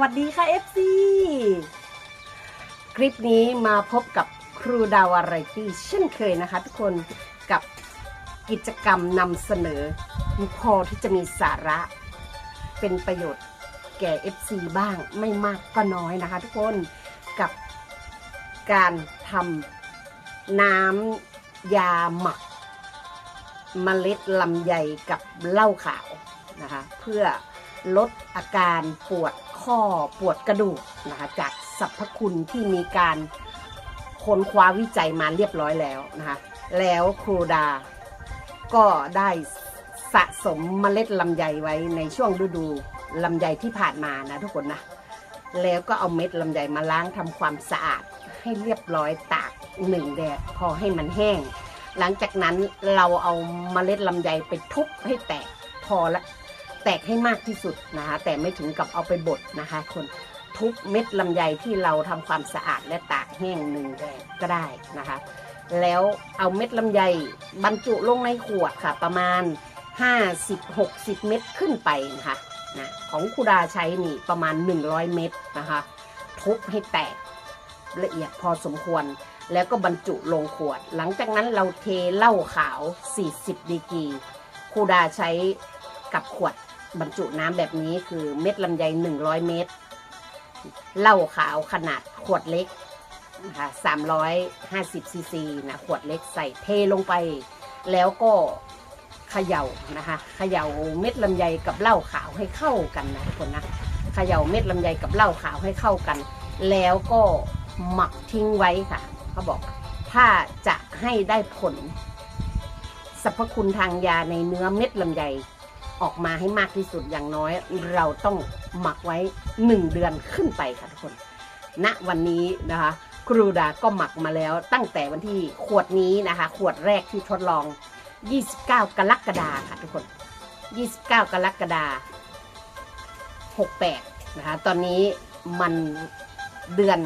วัสดีค่ะ FC คลิปนี้มาพบกับครูดาวอะไรตี้เช่นเคยนะคะ ทุกคนกับกิจกรรมนำเสนอพอที่จะมีสาระ เป็นประโยชน์แก่ FC บ้างไม่มากก็น้อยนะคะ ทุกคนกับการทำน้ำยาหมักเมล็ดลำไยกับเหล้าขาวนะคะ เพื่อลดอาการปวด ข้อปวดกระดูกนะคะจากสรรพคุณที่มีการค้นคว้าวิจัยมาเรียบร้อยแล้วนะคะแล้วครูดาก็ได้สะสมเมล็ดลำไยไว้ในช่วงฤดูลำไยที่ผ่านมานะทุกคนนะแล้วก็เอาเม็ดลำไยมาล้างทำความสะอาดให้เรียบร้อยตากหนึ่งแดดพอให้มันแห้ง หลังจากนั้นเราเอาเมล็ดลำไยไปทุบให้แตกพอละ แตกให้มากที่สุดนะคะแต่ไม่ถึงกับเอาไปบดนะคะคนทุบเม็ดลำไยที่เราทำความสะอาดและตากแห้งหนึ่งแดดก็ได้นะคะ แล้วเอาเม็ดลำไยบรรจุลงในขวดค่ะ ประมาณ 50-60 เม็ดขึ้นไปนะคะนะของคุดาใช้นี่ประมาณ 100 เม็ดนะคะ ทุบให้แตกละเอียดพอสมควร แล้วก็บรรจุลงขวด หลังจากนั้นเราเทเหล้าขาว 40 ดีกรีคูดาใช้กับขวด บรรจุน้ำแบบนี้คือเม็ดลำไย100เม็ดเหล้าขาวขนาดขวดเล็กนะคะ350ซีซีนะขวดเล็กใส่เทลงไป แล้วก็เขย่านะคะเขย่าเม็ดลำไยกับเหล้าขาวให้เข้ากันนะทุกคนนะเขย่าเม็ดลำไยกับเหล้าขาวให้เข้ากัน แล้วก็หมักทิ้งไว้ค่ะเขาบอกถ้าจะให้ได้ผลสรรพคุณทางยาในเนื้อเม็ดลำไย ออกมาให้มากที่สุดอย่างน้อย เราต้องหมักไว้หนึ่งเดือนขึ้นไปค่ะทุกคน ณวันนี้นะคะ ครูดาก็หมักมาแล้วตั้งแต่วันที่ขวดนี้นะคะ ขวดแรกที่ทดลอง 29 กรกฎาค่ะทุกคน 29 กรกฎา68 นะคะ ตอนนี้มันเดือน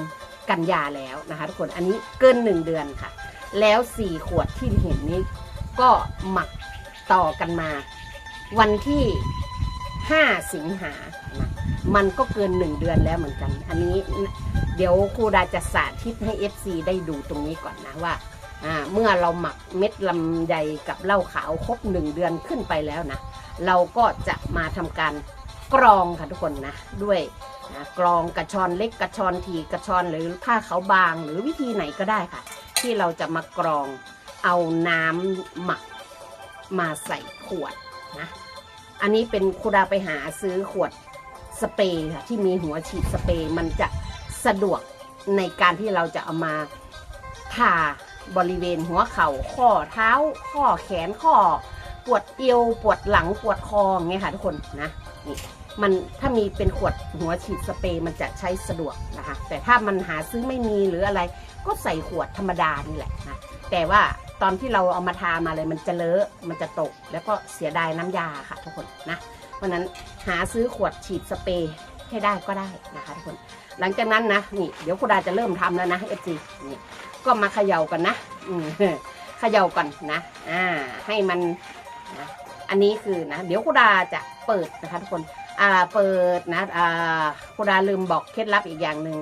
กันยาแล้วนะคะทุกคนอันนี้เกิน 1 เดือนค่ะ แล้ว 4 ขวดที่เห็นนี้ก็หมักต่อกันมา วันที่ 5 สิงหานะมันก็เกิน1เดือนแล้วเหมือนกัน อันนี้เดี๋ยวครูดาจะสาธิตให้ FC ได้ดูตรงนี้ก่อนนะว่าเมื่อเราหมักเม็ดลำไยกับเหล้าขาวครบหนึ่งเดือนขึ้นไปแล้วนะ เราก็จะมาทำการกรองค่ะทุกคนนะ ด้วยนะกรองกระชอนเล็กกระชอนทีกระชอนหรือผ้าขาวบางหรือวิธีไหนก็ได้ค่ะ ที่เราจะมากรองเอาน้ำหมักมาใส่ขวด นะอันนี้เป็นครูดาไปหาซื้อขวดสเปรย์ค่ะที่มีหัวฉีดสเปรย์มันจะสะดวกในการที่เราจะเอามาทาบริเวณหัวเข่าข้อเท้า ข้อแขนข้อ ปวดเอวปวดหลังปวดคออย่างเงี้ยค่ะทุกคนนะนี่มันถ้ามีเป็นขวดหัวฉีดสเปรย์มันจะใช้สะดวกนะคะ แต่ถ้ามันหาซื้อไม่มีหรืออะไร ก็ใส่ขวดธรรมดานี่แหละนะแต่ว่า ตอนที่เราเอามาทามาเลยมันจะเลอะ มันจะตก แล้วก็เสียดายน้ำยาค่ะทุกคนนะ เพราะนั้นหาซื้อขวดฉีดสเปรย์ให้ได้ก็ได้นะคะทุกคน หลังจากนั้นนะนี่เดี๋ยวคุณดาจะเริ่มทำแล้วนะเอฟซีนี่ก็มาเขย่ากันนะอืมเขย่าก่อนนะ อ่า ให้มันนะอันนี้คือนะ เดี๋ยวคุณดาจะเปิดนะคะทุกคน อ่า เปิดนะ อ่าคุณดาลืมบอกเคล็ดลับอีกอย่างหนึ่ง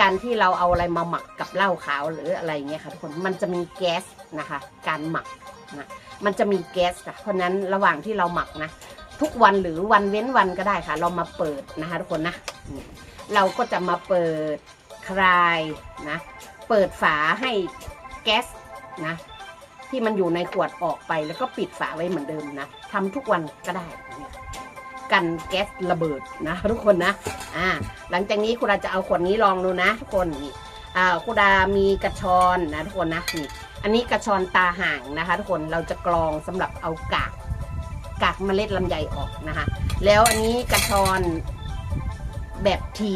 การที่เราเอาอะไรมาหมักกับเหล้าขาวหรืออะไรเงี้ยค่ะทุกคนมันจะมีแก๊สนะคะ การหมักนะมันจะมีแก๊สค่ะเพราะนั้นระหว่างที่เราหมักนะทุกวันหรือวันเว้นวันก็ได้ค่ะ เรามาเปิดนะคะทุกคนนะเราก็จะมาเปิดคลายนะเปิดฝาให้แก๊สนะที่มันอยู่ในขวดออกไปแล้วก็ปิดฝาไว้เหมือนเดิมนะทำทุกวันก็ได้ กันแก๊สระเบิดนะทุกคนนะอ่าหลังจากนี้คุณดาจะเอาขวดนี้ลองดูนะ ทุกคนนี่อ่าคุณดามีกระชอนนะทุกคนนะนี่อันนี้กระชอนตาห่างนะคะ ทุกคนเราจะกรองสำหรับเอากากกากเมล็ดลำไยออกนะคะ แล้วอันนี้กระชอนแบบที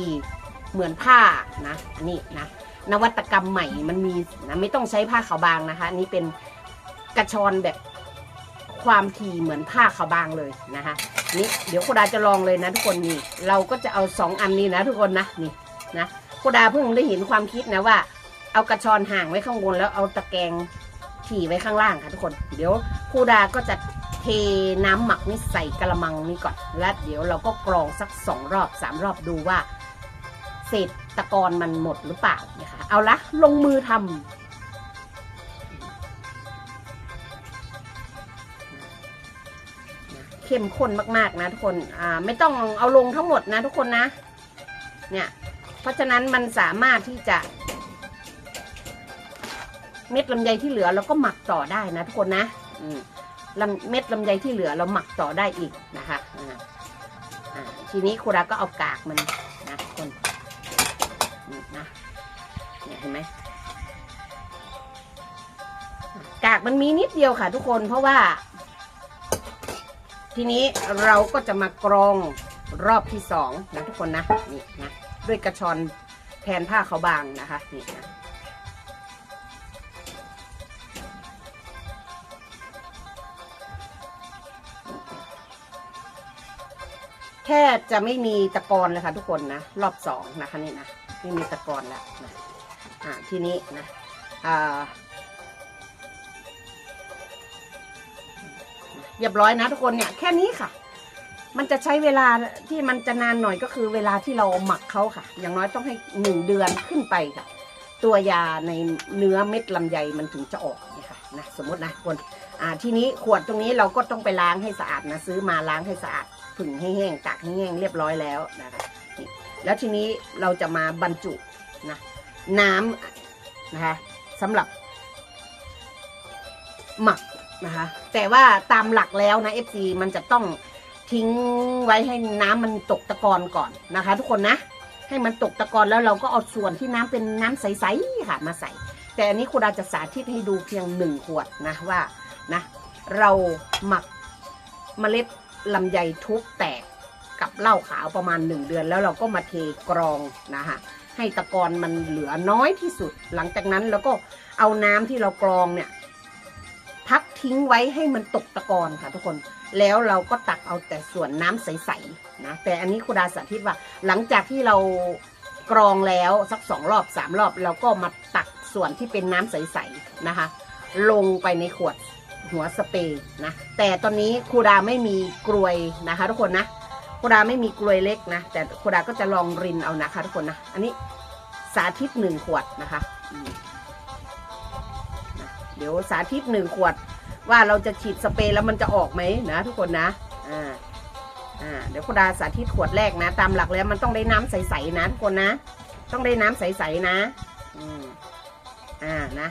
เหมือนผ้านะอันนี้นะนวัตกรรมใหม่มันมีนะไม่ต้องใช้ผ้าขาวบางนะคะ อันนี่เป็นกระชอนแบบ ความถี่เหมือนผ้าขาวบางเลยนะคะนี่เดี๋ยวโคดาจะลองเลยนะทุกคนนี่เราก็จะเอาสองอันนี้นะทุกคนนะนี่นะโคดาเพิ่งได้เห็นความคิดนะว่า เอากระชอนห่างไว้ข้างบนแล้วเอาตะแกรงถี่ไว้ข้างล่างค่ะทุกคน เดี๋ยวโคดาก็จะเทน้ำหมักนี่ใส่กระมังนี่ก่อนแล้วเดี๋ยวเราก็กรองสักสองรอบสามรอบดูว่าเศษตะกอนมันหมดหรือเปล่านะคะเอาละลงมือทำ เข้มข้นมากๆนะทุกคน อ่า ไม่ต้องเอาลงทั้งหมดนะทุกคนนะ เนี่ย เพราะฉะนั้นมันสามารถที่จะ เม็ดลำไยที่เหลือเราก็หมักต่อได้นะทุกคนนะอืมลเม็ดลำไยที่เหลือเราหมักต่อได้อีกนะคะอ่าทีนี้ครูดาก็เอากากมันนะทุกคนนี่นะเนี่ยเห็นไหมกากมันมีนิดเดียวค่ะทุกคนเพราะว่า ทีนี้เราก็จะมากรองรอบที่สองนะทุกคนนะนี่นะด้วยกระชอนแทนผ้าเขาบางนะคะนี่นะแทบจะไม่มีตะกอนเลยค่ะทุกคนนะ รอบสองนะคะนี่นะไม่มีตะกอนแล้วนะอ่าทีนี้นะอ่า เรียบร้อยนะทุกคนเนี่ยแค่นี้ค่ะ มันจะใช้เวลาที่มันจะนานหน่อยก็คือเวลาที่เราหมักเขาค่ะ อย่างน้อยต้องให้หนึ่งเดือนขึ้นไปค่ะ ตัวยาในเนื้อเม็ดลำไยมันถึงจะออกนี่ยค่ะนะสมมตินะทุกคนอ่าทีนี้ขวดตรงนี้เราก็ต้องไปล้างให้สะอาดนะซื้อมาล้างให้สะอาดผึ่งให้แห้งตากให้แห้งเรียบร้อยแล้วนะคะแล้วทีนี้เราจะมาบรรจุนะน้ำนะคะสำหรับหมัก นะคะ แต่ว่าตามหลักแล้วนะ FC มันจะต้องทิ้งไว้ให้น้ำมันตกตะกอนก่อนนะคะ ทุกคนนะ ให้มันตกตะกอนแล้วเราก็เอาส่วนที่น้ำเป็นน้ำใสๆค่ะมาใส่ แต่อันนี้ครูดาจะสาธิตให้ดูเพียงหนึ่งขวดนะว่านะ เราหมักเมล็ดลำไยทุบแตกกับเหล้าขาวประมาณหนึ่งเดือน แล้วเราก็มาเทกรองนะคะให้ตะกอนมันเหลือน้อยที่สุด หลังจากนั้นเราก็เอาน้ำที่เรากรองเนี่ย พักทิ้งไว้ให้มันตกตะกอนค่ะทุกคน แล้วเราก็ตักเอาแต่ส่วนน้ำใสๆนะ แต่อันนี้ครูดาสาธิตว่า หลังจากที่เรากรองแล้วสักสองรอบสามรอบเราก็มาตักส่วนที่เป็นน้ำใสๆนะคะ ลงไปในขวดหัวสเปรย์นะ แต่ตอนนี้ครูดาไม่มีกลวยนะคะทุกคนนะครูดาไม่มีกลวยเล็กนะ แต่ครูดาก็จะลองรินเอานะคะทุกคนนะ อันนี้สาธิตหนึ่งขวดนะคะ ดี๋ยวสาธิตหนึ่งขวด ว่าเราจะฉีดสเปรย์แล้วมันจะออกไหมนะทุกคนนะอ่าอ่าเดี๋ยวคดาสาธิตขวดแรกนะ ตามหลักแล้วมันต้องได้น้ำใสๆนะทุกคนนะ ต้องได้น้ำใสๆนะอืมอ่านะ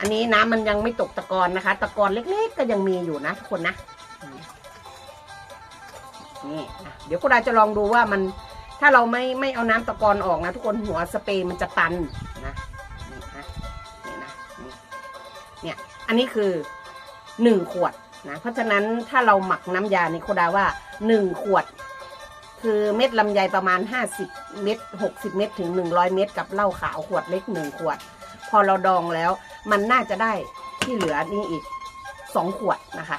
อันนี้น้ำมันยังไม่ตกตะกอนนะคะ ตะกอนเล็กๆก็ยังมีอยู่นะทุกคนนะนี่เดี๋ยวคดาจะลองดูว่ามันถ้าเราไม่ไม่เอาน้ำตะกอนออกนะ ทุกคนหัวสเปรย์มันจะตันนะ เนี่ย อันนี้คือหนึ่งขวดนะ เพราะฉะนั้นถ้าเราหมักน้ำยาในโคดาว่าหนึ่งขวด คือเม็ดลำไยประมาณ 50 เม็ด60 เม็ดถึง 100 เม็ดกับเหล้าขาวขวดเล็กหนึ่งขวด พอเราดองแล้ว มันน่าจะได้ที่เหลือนี่อีกสองขวดนะคะ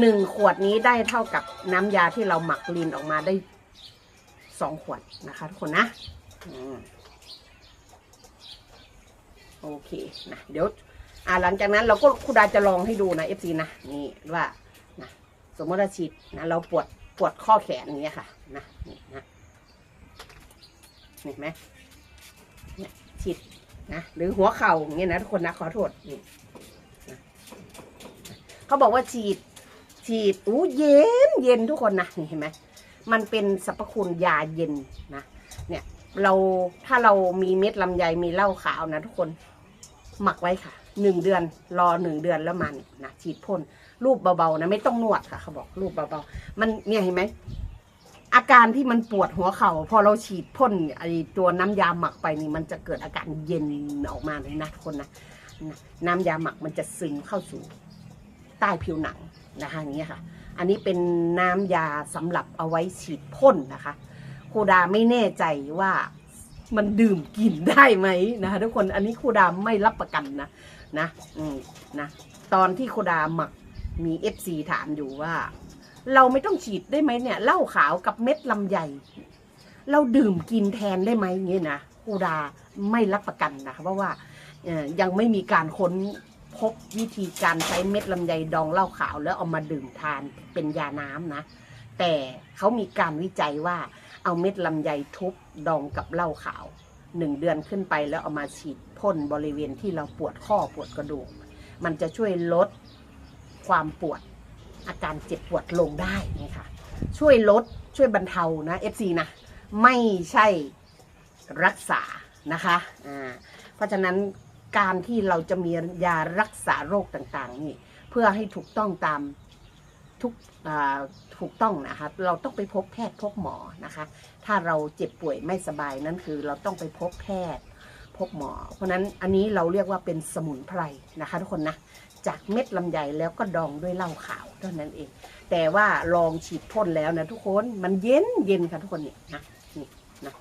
หนึ่งขวดนี้ได้เท่ากับน้ำยาที่เราหมักลีนออกมาได้สองขวดนะคะทุกคนนะอโอเคนะเดี๋ยว อ่าหลังจากนั้นเราก็ครูดาจะลองให้ดูนะเอฟซีนะนี่ว่านะสมมติว่าฉีดนะเราปวดปวดข้อแขนอย่างเงี้ยค่ะนะนี่นะเห็นไหมเนี่ยฉีดนะหรือหัวเข่าอย่างเงี้ยนะทุกคนนะขอโทษนี่นะเขาบอกว่าฉีด ฉีดอู้เย็นเย็นทุกคนนะนี่เห็นไหมมันเป็นสรรพคุณยาเย็นนะเนี่ยเราถ้าเรามีเม็ดลำไยมีเหล้าขาวนะทุกคนหมักไว้ค่ะ หนึ่งเดือนรอหนึ่งเดือนแล้วมันนะฉีดพ่นรูปเบาๆนะไม่ต้องนวดค่ะเขาบอกรูปเบาๆมันเนี่ยเห็นไหมอาการที่มันปวดหัวเข่าพอเราฉีดพ่นไอตัวน้ำยาหมักไปนี่มันจะเกิดอาการเย็นออกมาเลยนะทุกคนนะนะน้ำยาหมักมันจะซึมเข้าสู่ใต้ผิวหนังนะคะอย่างเงี้ยค่ะ อันนี้เป็นน้ำยาสำหรับเอาไว้ฉีดพ่นนะคะครูดาไม่แน่ใจว่ามันดื่มกินได้ไหมนะคะทุกคนอันนี้ครูดาไม่รับประกันนะ นะอืมนะตอนที่โคดาหมักมีเอฟซีถามอยู่ว่า เราไม่ต้องฉีดได้ไหมเนี่ยเหล้าขาวกับเม็ดลำไยเราดื่มกินแทนได้ไหมเงี้ยนะครูดาไม่รับประกันนะเพราะว่าเอ่อยังไม่มีการค้นพบวิธีการใช้เม็ดลำไยดองเหล้าขาว แล้วเอามาดื่มทานเป็นยาน้ำนะ แต่เขามีการวิจัยว่าเอาเม็ดลำไยทุบดองกับเหล้าขาวหนึ่งเดือนขึ้นไปแล้วเอามาฉีด พ่นบริเวณที่เราปวดข้อปวดกระดูก มันจะช่วยลดความปวดอาการเจ็บปวดลงได้นี่ค่ะ ช่วยลดช่วยบรรเทานะ FC นะ ไม่ใช่รักษานะคะอ่าเพราะฉะนั้นการที่เราจะมียารักษาโรคต่างๆ นี่ เพื่อให้ถูกต้องตามทุกถูกต้องนะคะเราต้องไปพบแพทย์พบหมอนะคะ ถ้าเราเจ็บป่วยไม่สบายนั่นคือเราต้องไปพบแพทย์ พบหมอ เพราะนั้นอันนี้เราเรียกว่าเป็นสมุนไพรนะคะทุกคนนะจากเม็ดลำไยแล้วก็ดองด้วยเหล้าขาวเท่านั้นเอง แต่ว่าลองฉีดพ่นแล้วนะทุกคนมันเย็นเย็นค่ะทุกคนเนี่ยนะนี่นะ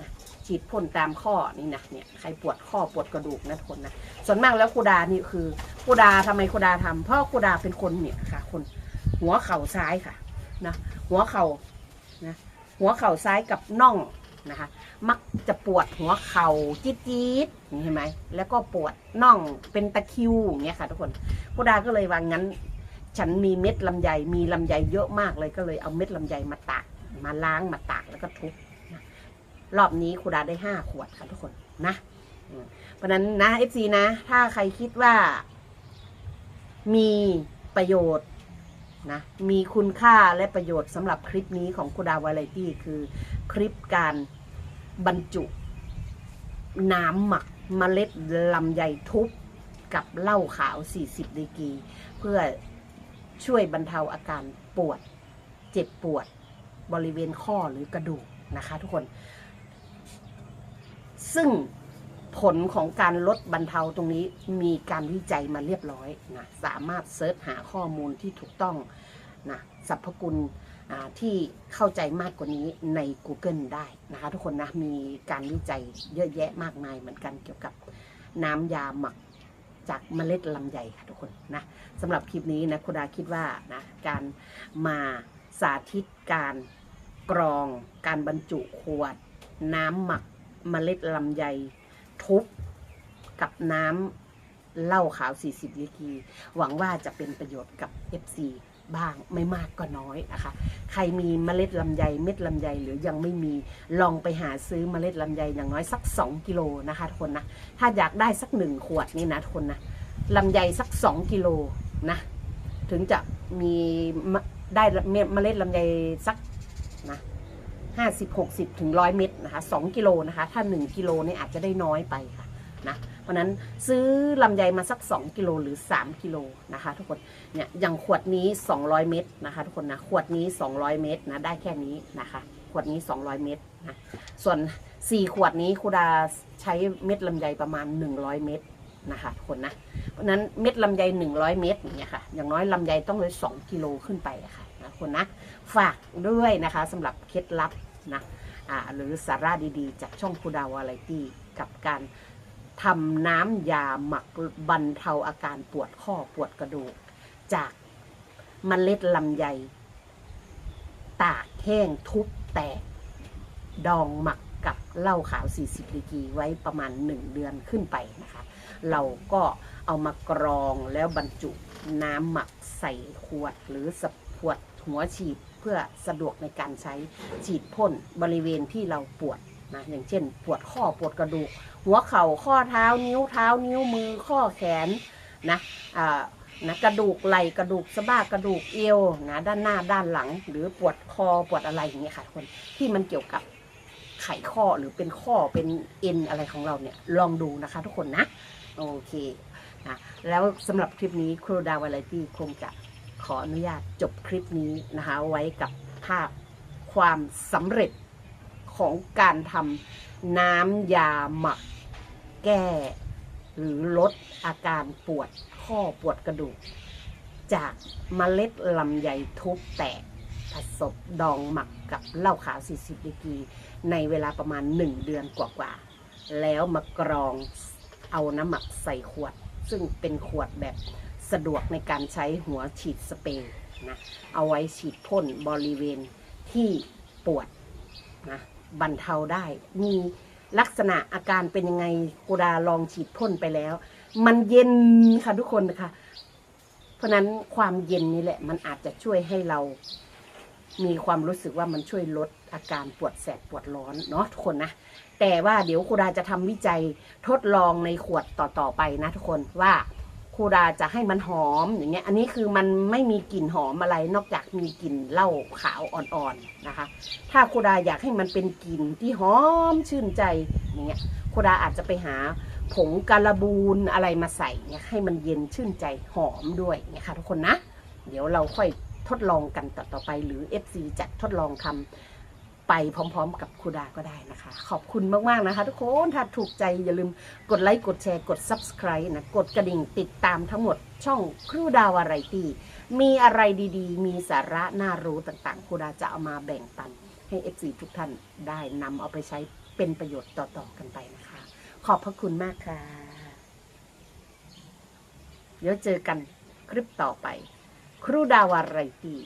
นะฉีดพ่นตามข้อนี่นะเนี่ยใครปวดข้อปวดกระดูกนะทุกคนนะส่วนมากแล้วครูดานี่คือครูดาทำไมครูดาทำเพราะครูดาเป็นคนเนี่ยค่ะ คนหัวเข่าซ้ายค่ะนะหัวเข่านะหัวเข่าซ้ายกับน่อง นะคะ มักจะปวดหัวเข่าจี๊ดจี๊ดอย่างนี้เห็นไหมแล้วก็ปวดน่องเป็นตะคิวอย่างเงี้ยค่ะทุกคนครูดาก็เลยว่างั้น ฉันมีเม็ดลำไยมีลำไยเยอะมากเลยก็เลยเอาเม็ดลำไยมาตากมาล้างมาตากแล้วก็ทุบนะรอบนี้ครูดาได้ห้าขวดค่ะทุกคนนะเพราะนั้นนะเอฟซีนะ ถ้าใครคิดว่า มีประโยชน์นะมีคุณค่าและประโยชน์สำหรับคลิปนี้ของครูดาวาไรตี้คือคลิปการ บรรจุ น้ำหมักเมล็ดลำไยทุบกับเหล้าขาว 40ดีกรีเพื่อช่วยบรรเทาอาการปวด เจ็บปวดบริเวณข้อหรือกระดูกนะคะทุกคน ซึ่งผลของการลดบรรเทาตรงนี้มีการวิจัยมาเรียบร้อยนะสามารถเซิร์ชหาข้อมูลที่ถูกต้องนะสรรพคุณ ที่เข้าใจมากกว่านี้ใน Google ได้นะคะทุกคนนะมีการวิจัยเยอะแยะมากมายเหมือนกันเกี่ยวกับน้ำยาหมักจากเมล็ดลำไยค่ะทุกคนนะสำหรับคลิปนี้นะคุณดาคิดว่านะการมาสาธิตการกรอง การบรรจุขวด น้ำหมักเมล็ดลำไยทุบกับน้ำเหล้าขาว 40ลิตรหวังว่าจะเป็นประโยชน์กับ FC บ้างไม่มากก็น้อยนะคะใครมีเมล็ดลำไยเม็ดลำไยหรือยังไม่มีลองไปหาซื้อเมล็ดลำไยอย่างน้อยสัก 2 กิโลนะคะทุกคนนะถ้าอยากได้สักหนึ่งขวดนี่นะทุกคนนะลำไยสักสองกิโลนะถึงจะมีได้เมเมล็ดลำไยสักนะห้าสิบหกสิบถึงร้อยเม็ดนะคะสองกิโลนะคะ ถ้าหนึ่งกิโลนี่อาจจะได้น้อยไปค่ะนะ เพราะนั้นซื้อลำไยมาสักสองกิโลหรือสามกิโลนะคะทุกคนเนี่ยอย่างขวดนี้สองร้อยเม็ดนะคะ ทุกคนนะขวดนี้สองร้อยเม็ดนะได้แค่นี้นะคะ ขวดนี้สองร้อยเม็ดนะส่วนสี่ขวดนี้ครูดาใช้เม็ดลำไยประมาณหนึ่งร้อยเม็ดนะคะทุกคนนะเพราะนั้นเม็ดลำไยหนึ่งร้อยเม็ดอย่างเงี้ยค่ะอย่างน้อยลำไยต้องเลยสองกิโลขึ้นไปะค่ะนะคนนะฝากด้วยนะคะสำหรับเคล็ดลับนะหรือสาระดีๆ จากช่องคูดาวาไรตี้กับการ ทำน้ำยาหมักบรรเทาอาการปวดข้อปวดกระดูก จากเมล็ดลำไย ตากแห้งทุบแตก ดองหมักกับเหล้าขาว 40ดีกีไว้ประมาณ 1 เดือนขึ้นไปนะคะ เราก็เอามากรองแล้วบรรจุน้ำหมักใส่ขวดหรือสขวดหัวฉีดเพื่อสะดวกในการใช้ฉีดพ่นบริเวณที่เราปวดนะอย่างเช่น ปวดข้อปวดกระดูก หัวเข่าข้อเท้านิ้วเท้านิ้วมือข้อแขนนะอ่านะกระดูกไหล่กระดูกสะบ้ากระดูกเอวนะด้านหน้าด้านหลัง หรือปวดคอปวดอะไรอย่างเงี้ยค่ะทุกคนที่มันเกี่ยวกับไขข้อหรือเป็นข้อเป็นเอ็นอะไรของเราเนี่ยลองดูนะคะ ทุกคนนะโอเคนะแล้วสำหรับคลิปนี้ครูดาวาไรตี้คงจะขออนุญาตจบคลิปนี้นะคะ ไว้กับภาพความสำเร็จของการทำน้ำยาหมัก แก้ หรือลดอาการปวดข้อปวดกระดูก จากเมล็ดลำไยทุบแตกผสมดองหมักกับเหล้าขาว 40ดีกรีในเวลาประมาณ 1 เดือนกว่าๆ แล้วมากรองเอาน้ำหมักใส่ขวด ซึ่งเป็นขวดแบบสะดวกในการใช้หัวฉีดสเปรย์นะเอาไว้ฉีดพ่นบริเวณที่ปวดนะบรรเทาได้มี ลักษณะอาการเป็นยังไงกูดาลองฉีดพ่นไปแล้ว มันเย็นค่ะทุกคนนะคะเพราะนั้นความเย็นนี่แหละ มันอาจจะช่วยให้เรา มีความรู้สึกว่ามันช่วยลดอาการปวดแสบปวดร้อนเนาะทุกคนนะแต่ว่าเดี๋ยวครูดาจะทำวิจัยทดลองในขวดต่อๆไปนะทุกคนว่า ครูดาจะให้มันหอมอย่างเงี้ย อันนี้คือมันไม่มีกลิ่นหอมอะไรนอกจากมีกลิ่นเหล้าขาวอ่อนๆนะคะ ถ้าครูดาอยากให้มันเป็นกลิ่นที่หอมชื่นใจอย่างเงี้ยครูดาอาจจะไปหาผงการบูนอะไรมาใส่เนี่ยให้มันเย็นชื่นใจหอมด้วยเนี่ยค่ะทุกคนนะ เดี๋ยวเราค่อยทดลองกันต่อๆไป หรือ FC จะทดลองทำ ไปพร้อมๆ กับครูดาก็ได้นะคะ ขอบคุณมากๆนะคะ ทุกคนถ้าถูกใจอย่าลืมกดไลค์กดแชร์กด Subscribe นะกดกระดิ่งติดตามทั้งหมดช่องครูดาวาไรตี้มีอะไรดีๆ มีสาระน่ารู้ต่างๆครูดาจะเอามาแบ่งปันให้ FC ทุกท่านได้นำเอาไปใช้เป็นประโยชน์ต่อๆกันไปนะคะ ขอบพระคุณมากค่ะ เดี๋ยวเจอกันคลิปต่อไป ครูดาวาไรตี้